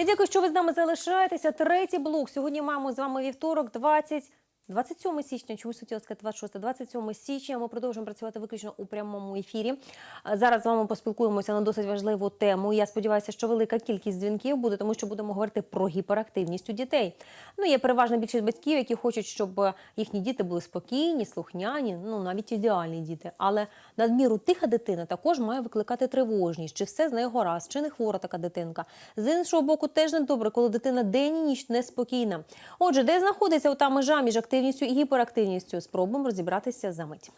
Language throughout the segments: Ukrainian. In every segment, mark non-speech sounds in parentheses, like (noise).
Я дякую, що ви з нами залишаєтеся. Третій блок. Сьогодні маємо з вами вівторок, 20... 27 січня, чомусь хотіла сказати 26, 27 січня. Ми продовжуємо працювати виключно у прямому ефірі. Зараз з вами поспілкуємося на досить важливу тему. Я сподіваюся, що велика кількість дзвінків буде, тому що будемо говорити про гіперактивність у дітей. Ну, є переважна більшість батьків, які хочуть, щоб їхні діти були спокійні, слухняні, ну навіть ідеальні діти. Але надміру тиха дитина також має викликати тривожність, чи все з нею гаразд, чи не хвора така дитинка. З іншого боку, теж не добре, коли дитина день і ніч неспокійна. Отже, де знаходиться та межа між активністю і гіперактивністю? Спробуємо розібратися за мить.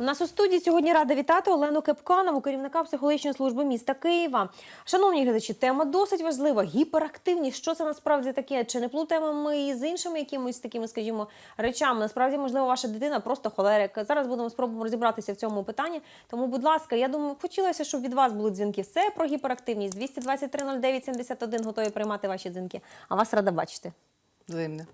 У нас у студії сьогодні рада вітати Олену Кепканову, керівника психологічної служби міста Києва. Шановні глядачі, тема досить важлива. Гіперактивність. Що це насправді таке? Чи не плутаємо ми з іншими якимось такими, скажімо, речами? Насправді, можливо, ваша дитина просто холерик. Зараз будемо спробуємо розібратися в цьому питанні. Тому, будь ласка, я думаю, хотілося, щоб від вас були дзвінки. Все про гіперактивність. 223 09 71 готові приймати ваші дзвінки. А вас рада бачити. Взаимно.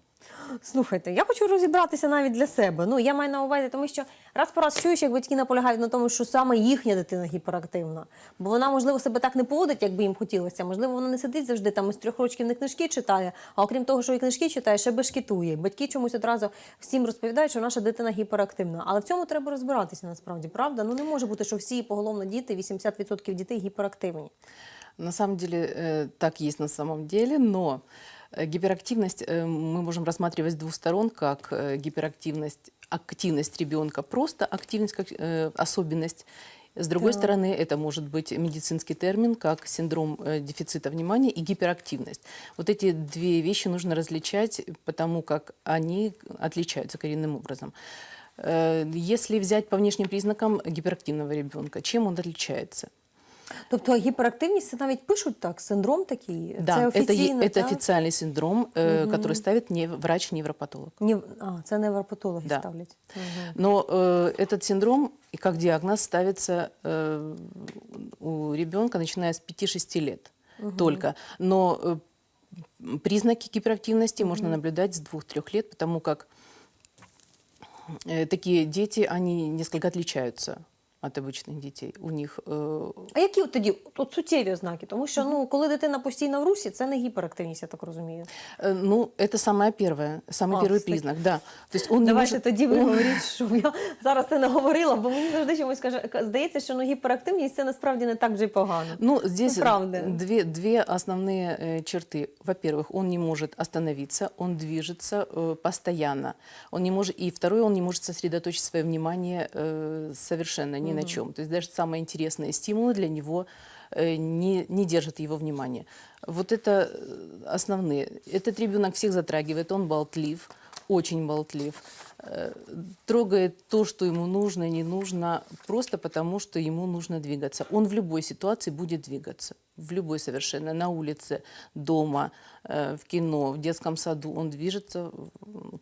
Слухайте, я хочу розібратися навіть для себе. Ну я маю на увазі, тому що раз по раз чуєш, як батьки наполягають на тому, що саме їхня дитина гіперактивна, бо вона, можливо, себе так не поводить, як би їм хотілося. Можливо, вона не сидить завжди там із трьох років не книжки читає, а окрім того, що і книжки читає, ще бешкетує. Батьки чомусь одразу всім розповідають, що наша дитина гіперактивна. Але в цьому треба розбиратися насправді, правда? Ну не може бути, що всі поголовно діти, 80% дітей гіперактивні. На самом деле э, так есть на самом деле, но гиперактивность э, мы можем рассматривать с двух сторон, как э, гиперактивность, активность ребенка, просто активность как э, особенность. С другой Так. стороны, это может быть медицинский термин, как синдром э, дефицита внимания и гиперактивность. Вот эти две вещи нужно различать, потому как они отличаются коренным образом. Э, Если взять по внешним признакам гиперактивного ребенка, чем он отличается? Тобто гіперактивність це навіть пишуть так, синдром такий. Да, це это, е- офіційно, это так? официальный синдром, э, который ставит нев- врач-невропатолог. Ні, а, це невропатологи Да. ставлять. Мгм. Но э, этот синдром, и как диагноз, ставится э, у ребенка, начиная с 5-6 лет только. Но э, признаки гиперактивности можно наблюдать с 2-3 лет, потому как э, такие дети, они несколько отличаются от обычных детей. У них э, А які от тоді от суттєві ознаки? Тому що ну, коли дитина постійно в русі, це не гіперактивність, я так розумію. Э, Ну, это самое первое, самый А, первый кстати. признак, да. То есть он не Давайте может- тоді ви он- говоріть, що я зараз це не говорила, бо мені завжди чомусь каже, здається, що ну, гіперактивність це насправді не так вже й погано. Ну, здесь Ну, правда. Две, две основные э, черты. Во-первых, он не может остановиться, он движется э, постоянно. Он не может, и второе, он не может сосредоточить свое внимание э, совершенно ни на чем. То есть даже самые интересные стимулы для него э, не, не держат его внимание. Вот это э, основные. Этот ребенок всех затрагивает, он болтлив, очень болтлив. Э, Трогает то, что ему нужно, не нужно, просто потому, что ему нужно двигаться. Он в любой ситуации будет двигаться. В любой совершенно. На улице, дома, в кино, в детском саду. Он движется,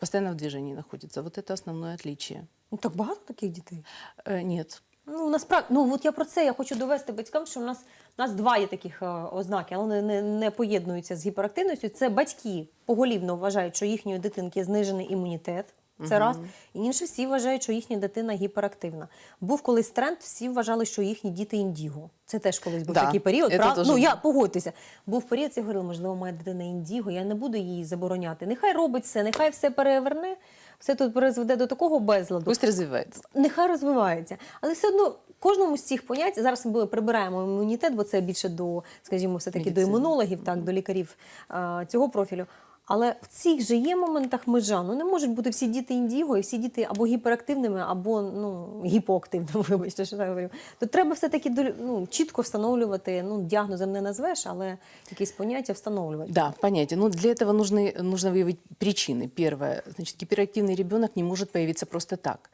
постоянно в движении находится. Вот это основное отличие. Ну так багато таких дітей. Нет. Ну насправді, ну от я про це я хочу довести батькам, що в нас у нас два є таких е, ознаки, але вони не, не поєднуються з гіперактивністю. Це батьки поголівно вважають, що їхньої дитинки знижений імунітет. Це раз. І інші всі вважають, що їхня дитина гіперактивна. Був колись тренд, всі вважали, що їхні діти індіго. Це теж колись був Да, такий період. прав- теж Ну я погодьтеся. Був період, я говорила, можливо, моя дитина індіго, я не буду її забороняти. Нехай робить все, нехай все переверне, все тут призведе до такого безладу Пусть розвивається. нехай розвивається. Але все одно кожному з цих понять зараз ми прибираємо імунітет, бо це більше до, скажімо, все таки до імунологів, так до лікарів а, цього профілю. Але в цих же є моментах межа. Ну не можуть бути всі діти індіго, і всі діти або гіперактивними, або ну гіпоактивними. (laughs) Вибачте, що я говорю. То треба все таки ну, чітко встановлювати. Ну діагнозом не назвеш, але якісь поняття встановлювати. Да, понятие. Но для этого нужны, нужно выявить причины. Первое, значит, гиперактивный ребенок не может появиться просто так.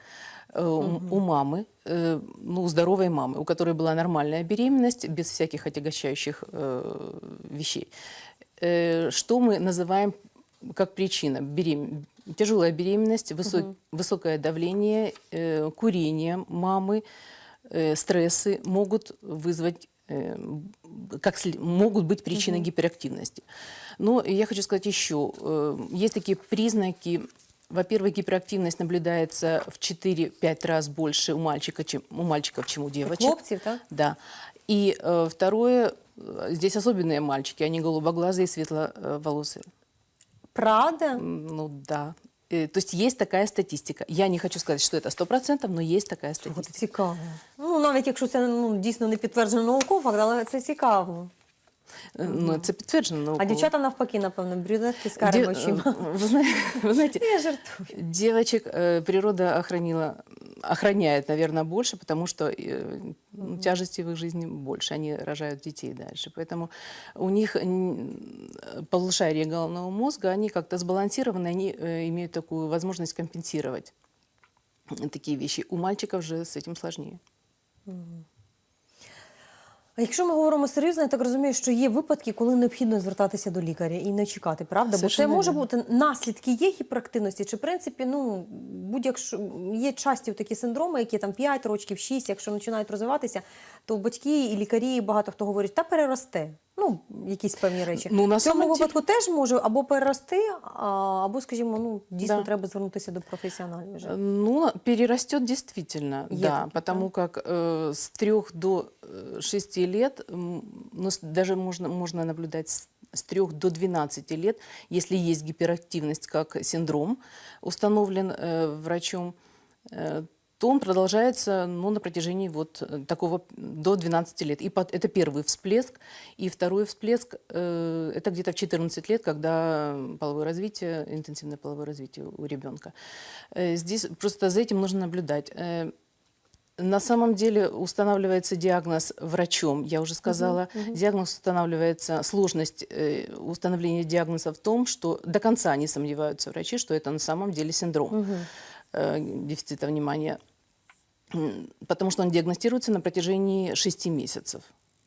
Э, у- У мамы, э, ну, у здоровой мамы, у которой была нормальная беременность, без всяких отягощающих э, вещей. Э, Что мы называем как причина? Берем... Тяжелая беременность, высо- высокое давление, э, курение мамы, э, стрессы могут вызвать э, как сли- могут быть причиной гиперактивности. Но я хочу сказать еще, э, есть такие признаки Во-первых, гиперактивность наблюдается в 4-5 раз больше у, мальчика, чем, у мальчиков, чем у девочек. Хлопців, так? Да. И э, второе, здесь особенные мальчики, они голубоглазые и светловолосые. Правда? М, Ну да. Э, То есть есть такая статистика. Я не хочу сказать, что это 100%, но есть такая От статистика. цікаво. Ну, навіть якщо це ну, дійсно не підтверджено науково факт, але це цікаво. Э, Ну, это підтверджено А науково. дівчата навпаки, напевно, брюнетки з Де- карими э, очима. Вы знаете, вы знаете, Я жартую. девочек э, природа охранила, охраняет, наверное, больше, потому что э, ну, тяжести в их жизни больше. Они рожают детей дальше. Поэтому у них м, полушарие головного мозга, они как-то сбалансированы, они э, имеют такую возможность компенсировать такие вещи. У мальчиков же с этим сложнее. А якщо ми говоримо серйозно, я так розумію, що є випадки, коли необхідно звертатися до лікаря і не чекати, правда? Бо це може бути наслідки є гіперактивності, чи в принципі, ну будь-як є часті такі синдроми, які там 5 років, 6, якщо починають розвиватися, то батьки і лікарі, і багато хто говорить, та переросте. Ну, якісь певні речі. Ну, на в цьому самом деле- випадку теж може або перерости, а, або, скажімо, ну дійсно Да. треба звернутися до професіоналів вже. Ну, перерастет действительно, Е да, такие, потому как э, с трех до э, шести лет, м, ну, с- даже можно, можно наблюдать с, с трех до 12 лет, если есть гиперактивность как синдром, установлен э, врачом, э, то он продолжается ну, на протяжении вот э, такого до 12 лет. И пот- это первый всплеск. И второй всплеск э, это где-то в 14 лет, когда половое развитие, интенсивное половое развитие у ребенка. Э, Здесь просто за этим нужно наблюдать. Э, На самом деле устанавливается диагноз врачом, я уже сказала. Диагноз устанавливается, сложность э, установления диагноза в том, что до конца не сомневаются врачи, что это на самом деле синдром э, дефицита внимания. М, Потому что он диагностируется на протяжении 6 месяцев.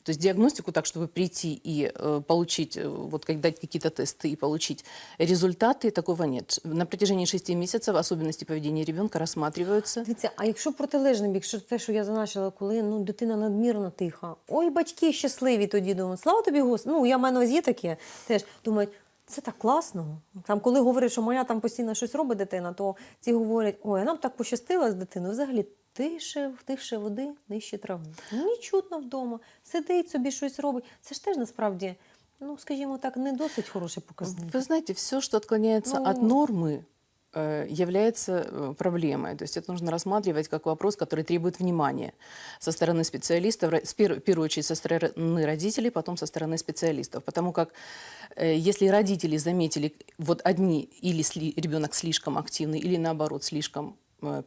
То есть диагностику так, чтобы прийти и э, получить, э, вот как дать какие-то тесты и получить результаты, такого нет. На протяжении 6 месяцев особенности поведения ребенка рассматриваются. Дивіться, а якщо протилежний бік, що те, що я зазначила, коли ну дитина надмірно тиха, ой, батьки щасливі тоді думають, слава тобі Господи. Ну я в мене ось є таке, теж думають. Це так класно. Там, коли говорять, що моя там постійно щось робить дитина, то ці говорять, ой, а нам так пощастило з дитиною. Взагалі тише, тише води, нижче трави. Не чутно вдома, сидить собі щось робить. Це ж теж насправді, ну скажімо так, не досить хороший показник. Вы знаете, все, что отклоняется Ну. от нормы, э, является э, проблемой. То есть это нужно рассматривать как вопрос, который требует внимания со стороны специалистов, ро- с пер- в первую очередь со стороны родителей, потом со стороны специалистов. Потому как э, если родители заметили, вот одни или сли- ребенок слишком активный, или наоборот слишком э,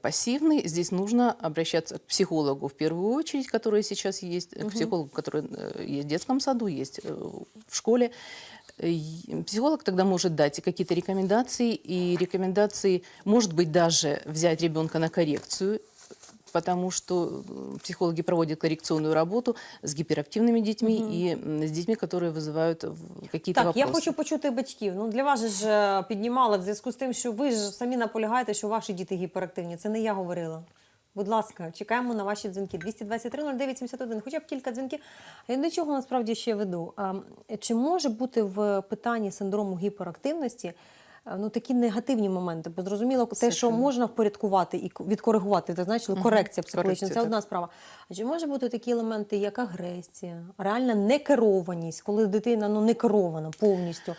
пассивный, здесь нужно обращаться к психологу в первую очередь, который сейчас есть, к психологу, который э, есть в детском саду, есть э, в школе. Э, и Психолог тогда может дать какие-то рекомендации, и рекомендации, может быть, даже взять ребенка на коррекцию, потому что э, психологи проводят коррекционную работу с гиперактивными детьми и м, с детьми, которые вызывают в- какие-то Так, вопросы. я хочу почути батьків. Ну для вас же ж е, піднімали в зв'язку з тим, що ви ж самі наполягаєте, що ваші діти гіперактивні. Це не я говорила. Будь ласка, чекаємо на ваші дзвінки. 223 09 71. Хоча б кілька дзвінків. А Я до чого насправді ще веду? А, Чи може бути в питанні синдрому гіперактивності? Е, Ну, такі негативні моменти, бо зрозуміло, те, що можна впорядкувати і відкоригувати, ти значило корекція психологічна, це так. одна справа. А чи може бути такі елементи, як агресія, реальна некерованість, коли дитина ну не керована повністю?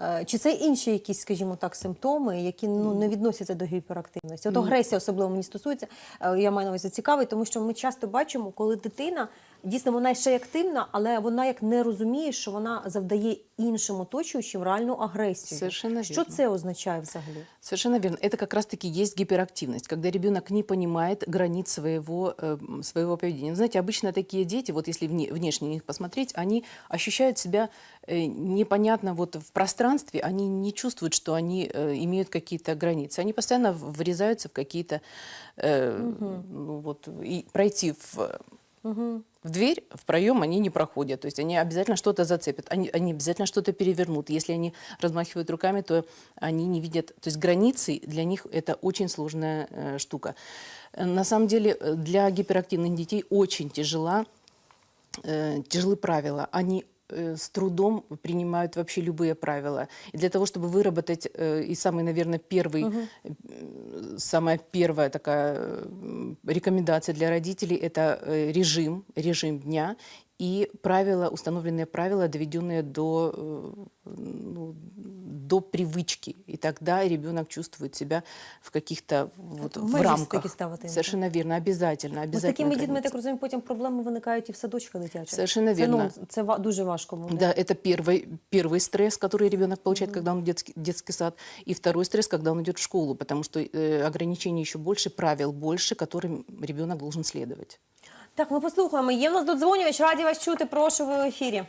Е, Чи це інші якісь, скажімо так, симптоми, які ну не відносяться до гіперактивності? От агресія особливо мені стосується. е, Я маю на увазі цікавий, тому що ми часто бачимо, коли дитина дійсно вона ще й активна, але вона як не розуміє, що вона завдає іншим оточуючим реальну агресію. Совершенно що вірно. це означає взагалі? Совершенно верно. Это как раз-таки есть гиперактивность, когда ребенок не понимает границ своего, э, своего поведения. Вы знаете, обычно такие дети, вот если вне- внешне на них посмотреть, они ощущают себя э, непонятно вот в пространстве, они не чувствуют, что они э, имеют какие-то границы. Они постоянно в- врезаются в какие-то, э, ну вот, и пройти в в дверь, в проем они не проходят. То есть они обязательно что-то зацепят, они, они обязательно что-то перевернут. Если они размахивают руками, то они не видят. То есть границы для них это очень сложная э, штука. Э, На самом деле э, для гиперактивных детей очень тяжела, э, тяжелы правила. Они э, с трудом принимают вообще любые правила. И для того, чтобы выработать э, и самый, наверное, первый, э, самая первая такая э, рекомендация для родителей – это э, режим, режим дня и правила, установленные правила, доведенные до, э, ну, до привычки. И тогда ребенок чувствует себя в каких-то вот, в межі рамках. такі ставити їм, Совершенно верно, обязательно, Бо з обязательно. такими дітьми, я границы. так розумію, потім проблеми виникають і в садочках дитячих. Совершенно Це, ну, верно. це ва- дуже важко буде. Да, это первый, первый стресс, который ребенок получает, когда он в детский, детский сад, и второй стресс, когда он идет в школу, потому что э, ограничений еще больше, правил больше, которым ребенок должен следовать. Так, ми послухаємо. Є в нас додзвонювач, раді вас чути, прошу ви в ефірі.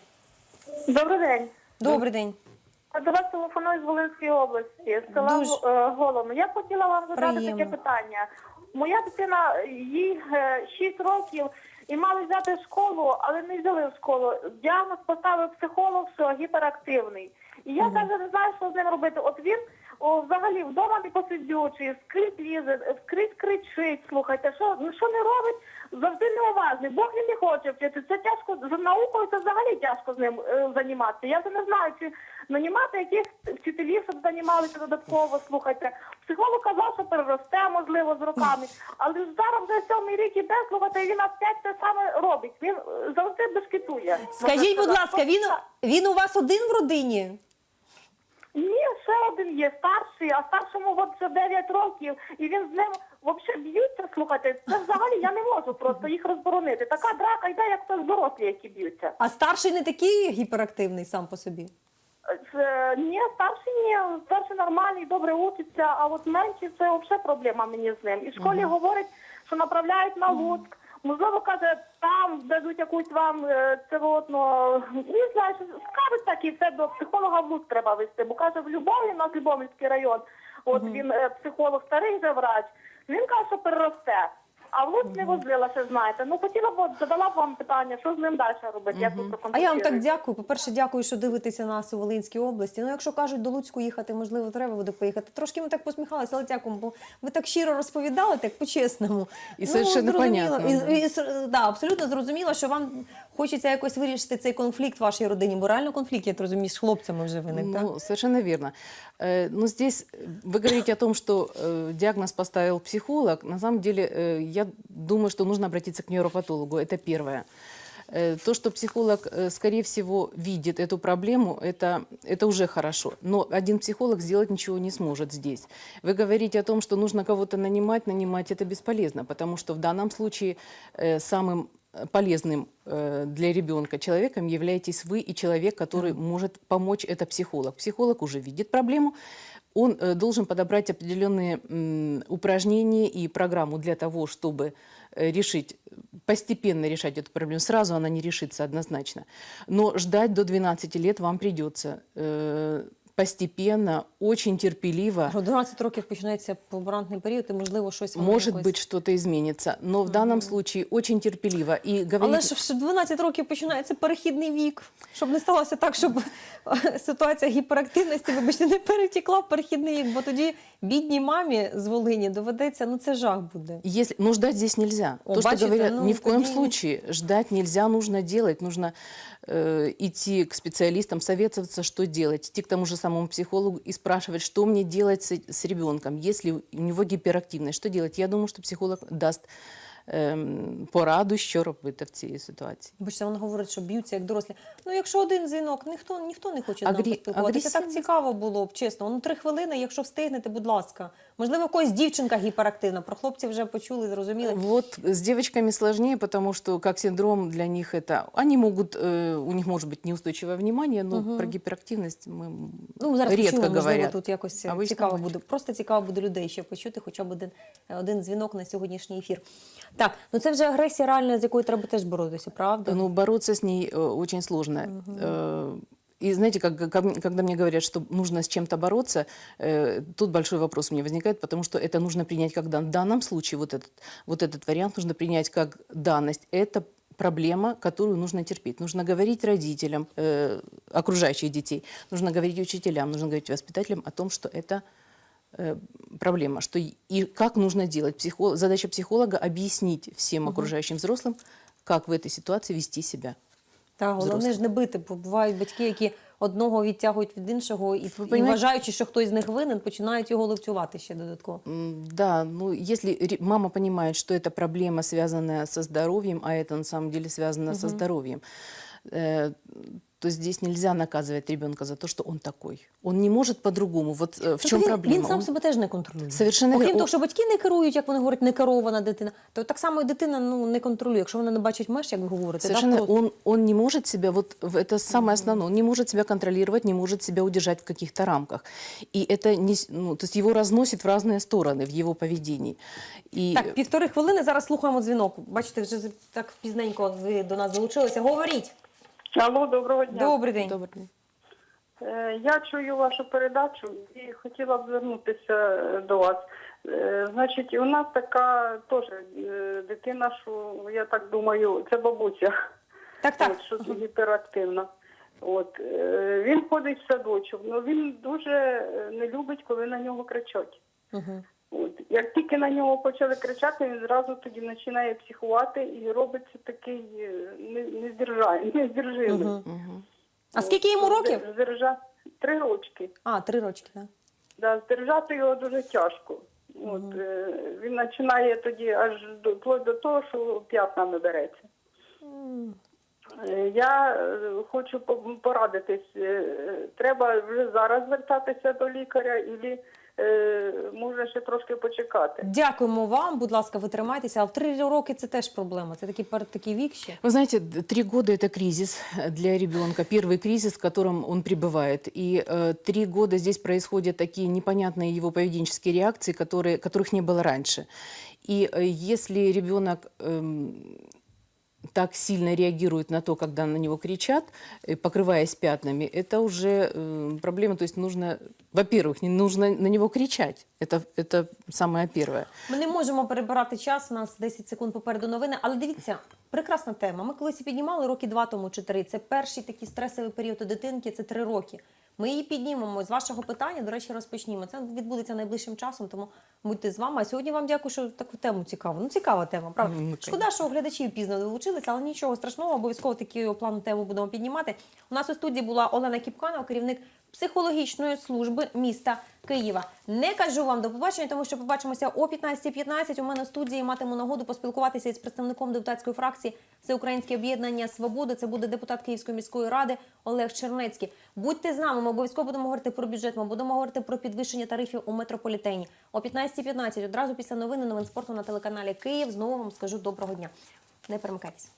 Добрий день. Добрий день. До вас телефоную з Волинської області, з села Дуже. е, Голому. Я хотіла вам задати Приємно. таке питання. Моя дитина, їй 6 років, і мали взяти в школу, але не взяли в школу. Діагноз поставив психолог, що гіперактивний. І я навіть не знаю, що з ним робити. От він о, взагалі вдома не посидючий, скрізь лізе, скрізь кричить, слухайте, що, ну, що не робить, завжди неуважний. Бог він не хоче вчити. Це тяжко з наукою, це взагалі тяжко з ним е, займатися. Я вже не знаю, чи нанімати яких вчителів, щоб займалися додатково, слухайте. Психолог казав, що переросте, можливо, з роками. Але ж зараз вже сьомий рік іде, слухайте, і він опять те саме робить. Він е, завжди бешкетує. Скажіть, будь ласка, він, він у вас один в родині? Ні, ще один є старший, а старшому от вже 9 років, і він з ним взагалі б'ються, слухайте, це взагалі я не можу просто їх розборонити. Така драка йде, як це дорослі, які б'ються. А старший не такий гіперактивний сам по собі. Це, ні, старший ні, старший нормальний, добре учиться, а от менший це взагалі проблема мені з ним. І в школі говорять, що направляють на Луцьк. Можливо, каже, там дадуть якусь вам цивотну, це от, ну, що скажуть так, і все, до психолога в Луцьк треба вести. Бо каже, в Любові, у нас Любомльський район, от він е, психолог старий вже врач, він каже, що переросте. А в Луцьк не возилася, знаєте. Ну хотіла б от, задала б вам питання, що з ним далі робити, як ви А я вам так дякую. По-перше, дякую, що дивитеся нас у Волинській області. Ну, якщо кажуть, до Луцьку їхати, можливо, треба буде поїхати. Трошки ми так посміхалися, але дякую, бо ви так щиро розповідали, так по-чесному. І ну, зрозуміло. понятно, І, і, да, абсолютно зрозуміло, що вам хочеться якось вирішити цей конфлікт в вашій родині, бо реально конфлікт, я так розумію, з хлопцями вже виник, так? Ну, совершенно верно. Э, Но здесь э, вы говорите о том, что э, диагноз поставил психолог. На самом деле, э, я думаю, что нужно обратиться к нейропатологу. Это первое. Э, То, что психолог, э, скорее всего, видит эту проблему, это, это уже хорошо. Но один психолог сделать ничего не сможет здесь. Вы говорите о том, что нужно кого-то нанимать, нанимать это бесполезно, потому что в данном случае э, самым э, полезным э, для ребенка человеком являетесь вы и человек, который может помочь, это психолог. Психолог уже видит проблему, он э, должен подобрать определенные упражнения и программу для того, чтобы э, решить, постепенно решать эту проблему. Сразу она не решится однозначно. Но ждать до 12 лет вам придется постепенно, очень терпеливо. Про 12 років починається побрантний період, і можливо щось Может якось- быть, что-то изменится, но в данном случае очень терпеливо. И говорить... Але ж в 12 років починається перехідний вік, щоб не сталося так, щоб е, ситуація гіперактивності, вибачте, не перетекла в перехідний вік, бо тоді бідній мамі з Волині доведеться, ну це жах буде. Если, но ждать здесь нельзя. О, То, что бачите, говорят, ну, ни в коем тоді- случае ждать нельзя, нужно делать, нужно э, идти к специалистам, советоваться, что делать, идти к тому же самому психологу и спрашивать, что мне делать с, с ребенком, если у него гиперактивность, что делать. Я думаю, что психолог даст ем, пораду, що робити в цій ситуації. Бо ж вона говорить, що б'ються як дорослі. Ну, якщо один дзвінок, ніхто, ніхто не хоче з нами Агрі- поспілкуватися. Так цікаво було б, чесно. Ну, три хвилини, якщо встигнете, будь ласка. Можливо, в когось дівчинка гіперактивна. Про хлопців вже почули, зрозуміли. Вот с девочками сложнее, потому что как синдром для них это... Они могут, э, у них может быть неустойчивое внимание, но про гиперактивность мы Ну, зараз редко почуємо, можливо, говорят. тут якось Обично цікаво бачу. буде. Просто цікаво буде людей ще почути, хоча б один, один дзвінок на сьогоднішній ефір. Так, ну це вже агресія реальна, з якою треба теж боротися, правда? Ну, бороться с ней э, очень сложно. Э, И знаете, как, как- когда мне говорят, что нужно с чем-то бороться, э, тут большой вопрос у меня возникает, потому что это нужно принять как дан- в данном случае, вот этот, вот этот вариант нужно принять как данность. Это проблема, которую нужно терпеть. Нужно говорить родителям, э, окружающих детей, нужно говорить учителям, нужно говорить воспитателям о том, что это э, проблема, что и, и как нужно делать. Психо- задача психолога объяснить всем окружающим взрослым, как в этой ситуации вести себя. Та головне взрослых. ж не бити, бо бувають батьки, які одного відтягують від іншого, і, і понімаєте- вважаючи, що хтось з них винен, починають його лупцювати ще додатково. М, Да, ну если ре- мама понимает, что это проблема, связанная со здоровьем, а это на самом деле связано со здоровьем, э, то здесь нельзя наказывать ребенка за то, что он такой. Он не может по-другому. Вот э, в Тобто чем він, проблема? Він сам Он- себе теж не контролює. Совершенно Окрім верно. того, що батьки не керують, як вони говорять, не керована дитина, то так само і дитина ну, не контролює. Якщо вона не бачить меж, як ви говорите, так, Совершенно, то- он, он не может себя, вот в- это самое основное, он не может себя контролировать, не может себя удержать в каких-то рамках. И это не, с- ну, то есть его разносит в разные стороны в его поведении. И Так, півтори хвилини. Зараз слухаємо дзвінок. Бачите, вже з- так пізненько ви до нас долучилися. Говоріть. Алло, доброго дня. Добрий день. Добрый день. Е, Я чую вашу передачу і хотіла б звернутися е, до вас. Е, Значить, у нас така теж дитина, що я так думаю, це бабуся, Так, так. От, що гіперактивна. От він ходить в садочок, але він дуже не любить, коли на нього кричать. Угу. От як тільки на нього почали кричати, він зразу тоді починає психувати і робиться такий е, не- нездержимий. (laughs) Угу. Мгм. А скільки йому років? Здержа... Три рочки. А, три рочки, так. Да, здержати його дуже тяжко. От, е, він починає тоді аж до, вплоть до того, що п'ятнами береться. Е, Я хочу по- порадитись, треба вже зараз звертатися до лікаря, і може ще трошки почекати. Дякуємо вам, будь ласка, ви тримайтеся. А в три роки це теж проблема. Це такий, пер- такий вік ще. Вы знаете, д- три года – это кризис для ребенка, первый кризис, в котором он пребывает. И э, три года здесь происходят такие непонятные его поведенческие реакции, которые, которых не было раньше. И э, если ребенок эм, так сильно реагирует на то, когда на него кричат, э, покрываясь пятнами, это уже э, проблема. То есть нужно, во-первых, не нужно на него кричать. Это, это самое первое. Ми не можемо перебирати час. У нас 10 секунд попереду новини. Але дивіться, прекрасна тема. Ми колись її піднімали роки два тому чи три. Це перший такий стресовий період у дитинки. Це три роки. Ми її піднімемо з вашого питання. До речі, розпочнімо. Це відбудеться найближчим часом. Тому будьте з вами. А сьогодні вам дякую, що таку тему цікаву. Ну цікава тема, правда. Ну, Шкода, що глядачів пізно долучилися, але нічого страшного. Обов'язково таку плану тему будемо піднімати. У нас у студії була Олена Кіпканова, керівник психологічної служби міста Києва. Не кажу вам до побачення, тому що побачимося о 15.15. У мене в студії матиму нагоду поспілкуватися із представником депутатської фракції Всеукраїнське об'єднання Свобода. Це буде депутат Київської міської ради Олег Чернецький. Будьте з нами. Ми обов'язково будемо говорити про бюджет. Ми будемо говорити про підвищення тарифів у метрополітені. О 15.15 одразу після новини новин спорту на телеканалі Київ. Знову вам скажу доброго дня. Не перемикайтеся.